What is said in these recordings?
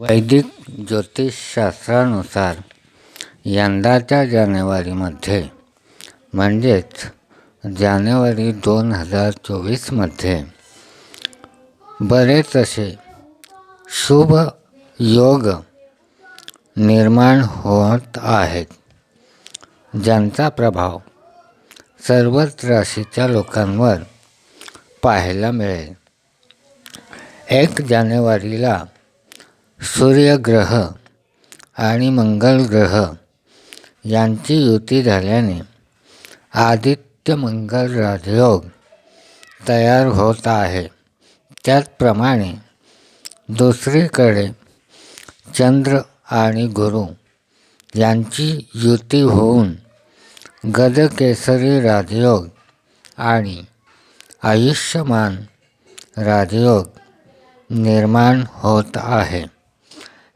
वैदिक ज्योतिषशास्त्रानुसार यंदाच्या जानेवारीमध्ये म्हणजेच जानेवारी दोन हजार चोवीसमध्ये बरेच असे शुभ योग निर्माण होत आहेत ज्यांचा प्रभाव सर्वच राशीच्या लोकांवर पाहायला मिळेल. एक जानेवारीला सूर्यग्रह आणि मंगलग्रह यांची युती झाल्याने आदित्य मंगल राजयोग तयार होत आहे. त्याचप्रमाणे दुसरीकडे चंद्र आणि गुरु यांची युती होऊन गदकेसरी राजयोग आणि आयुष्यमान राजयोग निर्माण होत आहे.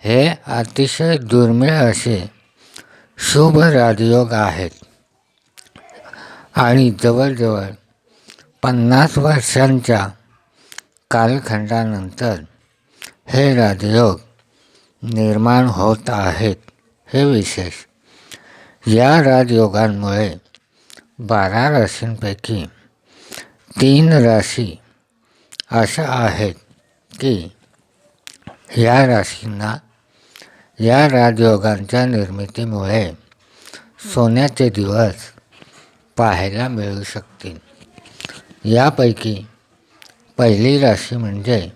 हे अतिशय दुर्मिळ असे शुभ राजयोग आहेत. आणि जवळजवळ पन्नास वर्षांच्या कालखंडानंतर हे राजयोग निर्माण होत आहेत हे विशेष. या राजयोगांमुळे बारा राशींपैकी तीन राशी अशा आहेत की या राशींना या राजयोगांच्या निर्मितीमुळे सोन्याचे दिवस पाहायला मिळू शकतील. यापैकी पहिली राशी म्हणजे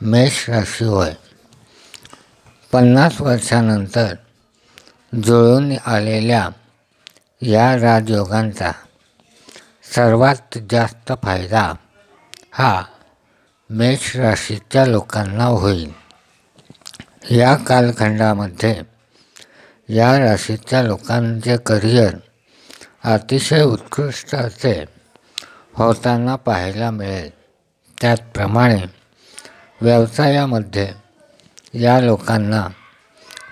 मेष राशी होय. पन्नास वर्षानंतर जुळून आलेल्या या राजयोगांचा सर्वात जास्त फायदा हा मेष राशीच्या लोकांना होईल. या कालखंडामध्ये या राशीच्या लोकांचे करिअर अतिशय उत्कृष्ट असे होताना पाहायला मिळेल. त्याचप्रमाणे व्यवसायामध्ये या लोकांना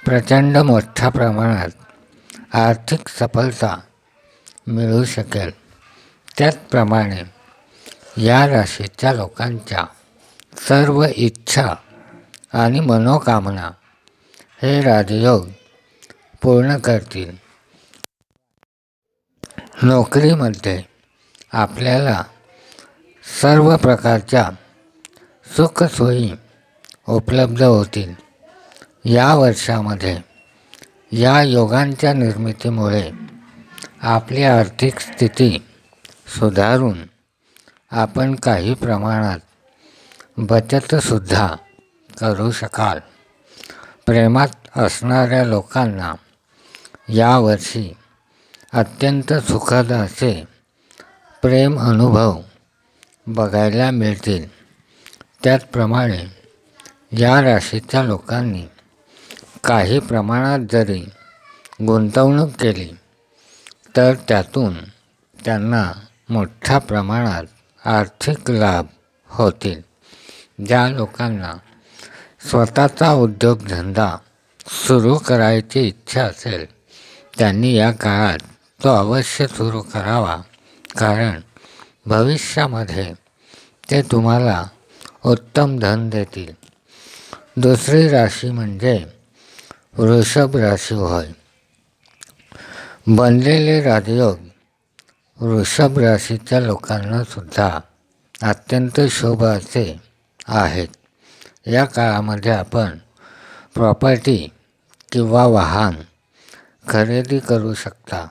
प्रचंड मोठ्या प्रमाणात आर्थिक सफलता मिळू शकेल. त्याचप्रमाणे या राशीच्या लोकांच्या सर्व इच्छा आणि मनोकामना हे राजयोग पूर्ण करतील. नोकरीमध्ये आपल्याला सर्व प्रकारच्या सुखसोयी उपलब्ध होतील. या वर्षामध्ये या योगांच्या निर्मितीमुळे आपली आर्थिक स्थिती सुधारून आपण काही प्रमाणात बचतसुद्धा करू शकाल. प्रेमात असणाऱ्या लोकांना यावर्षी अत्यंत सुखद असे प्रेम अनुभव बघायला मिळतील. त्याचप्रमाणे या राशीच्या लोकांनी काही प्रमाणात जरी गुंतवणूक केली तर त्यातून त्यांना मोठ्या प्रमाणात आर्थिक लाभ होतील. ज्या लोकांना स्वतःचा उद्योगधंदा सुरू करायची इच्छा असेल त्यांनी या काळात तो अवश्य सुरू करावा. कारण भविष्यामध्ये ते तुम्हाला उत्तम धन देतील. दुसरी राशी म्हणजे वृषभ राशी होय. बनलेले राजयोग वृषभ राशीच्या लोकांना सुद्धा अत्यंत शुभ असे आहेत. या काळामध्ये आपण प्रॉपर्टी किंवा वाहन खरेदी करू शकता.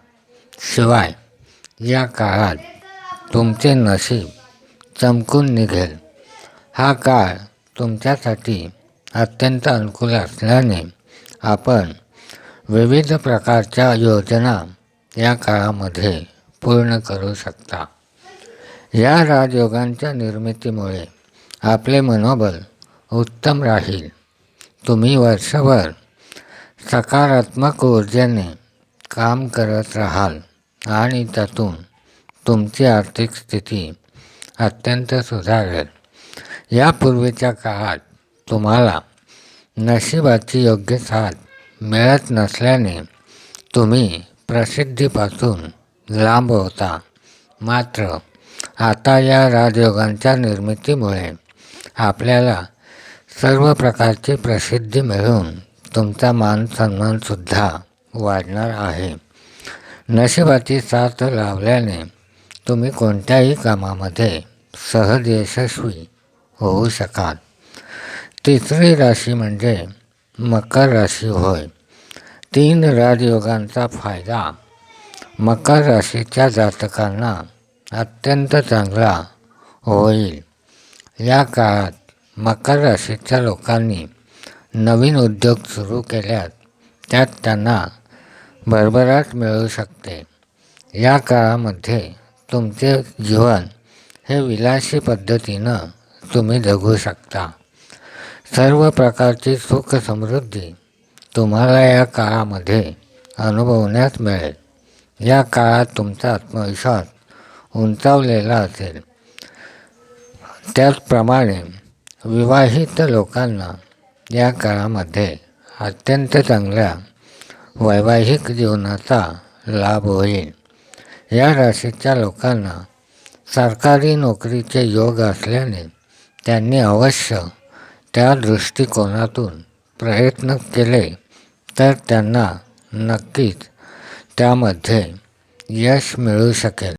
शिवाय या काळात तुमचे नशीब चमकून निघेल. हा काळ तुमच्यासाठी अत्यंत अनुकूल असल्याने आपण विविध प्रकारच्या योजना या काळामध्ये पूर्ण करू शकता. या राजयोगांच्या निर्मितीमुळे आपले मनोबल उत्तम राहील. तुम्ही वर्षभर सकारात्मक ऊर्जेने काम करत राहाल आणि त्यातून तुमची आर्थिक स्थिती अत्यंत सुधारेल. यापूर्वीच्या काळात तुम्हाला नशिबाची योग्य साथ मिळत नसल्याने तुम्ही प्रसिद्धीपासून लांब होता. मात्र आता या राजयोगांच्या निर्मितीमुळे आपल्याला सर्व प्रकारची प्रसिद्धी मिळून तुमचा मान सन्मानसुद्धा वाढणार आहे. नशिबाची साथ लावल्याने तुम्ही कोणत्याही कामामध्ये सहज यशस्वी होऊ शकाल. तिसरी राशी म्हणजे मकर राशी होय. तीन राजयोगांचा फायदा मकर राशीच्या जातकांना अत्यंत चांगला होईल. या काळात मकर राशीच्या लोकांनी नवीन उद्योग सुरू केल्यात त्यात त्यांना भरभराट मिळू शकते. या काळामध्ये तुमचे जीवन हे विलासी पद्धतीनं तुम्ही जगू शकता. सर्व प्रकारची सुख समृद्धी तुम्हाला या काळामध्ये अनुभवण्यास मिळेल. या काळात तुमचा आत्मविश्वास उंचावलेला असेल. त्याचप्रमाणे विवाहित लोकांना या काळामध्ये अत्यंत चांगल्या वैवाहिक जीवनाचा लाभ होईल. या राशीच्या लोकांना सरकारी नोकरीचे योग असल्याने त्यांनी अवश्य त्या दृष्टिकोनातून प्रयत्न केले तर त्यांना नक्कीच त्यामध्ये यश मिळू शकेल.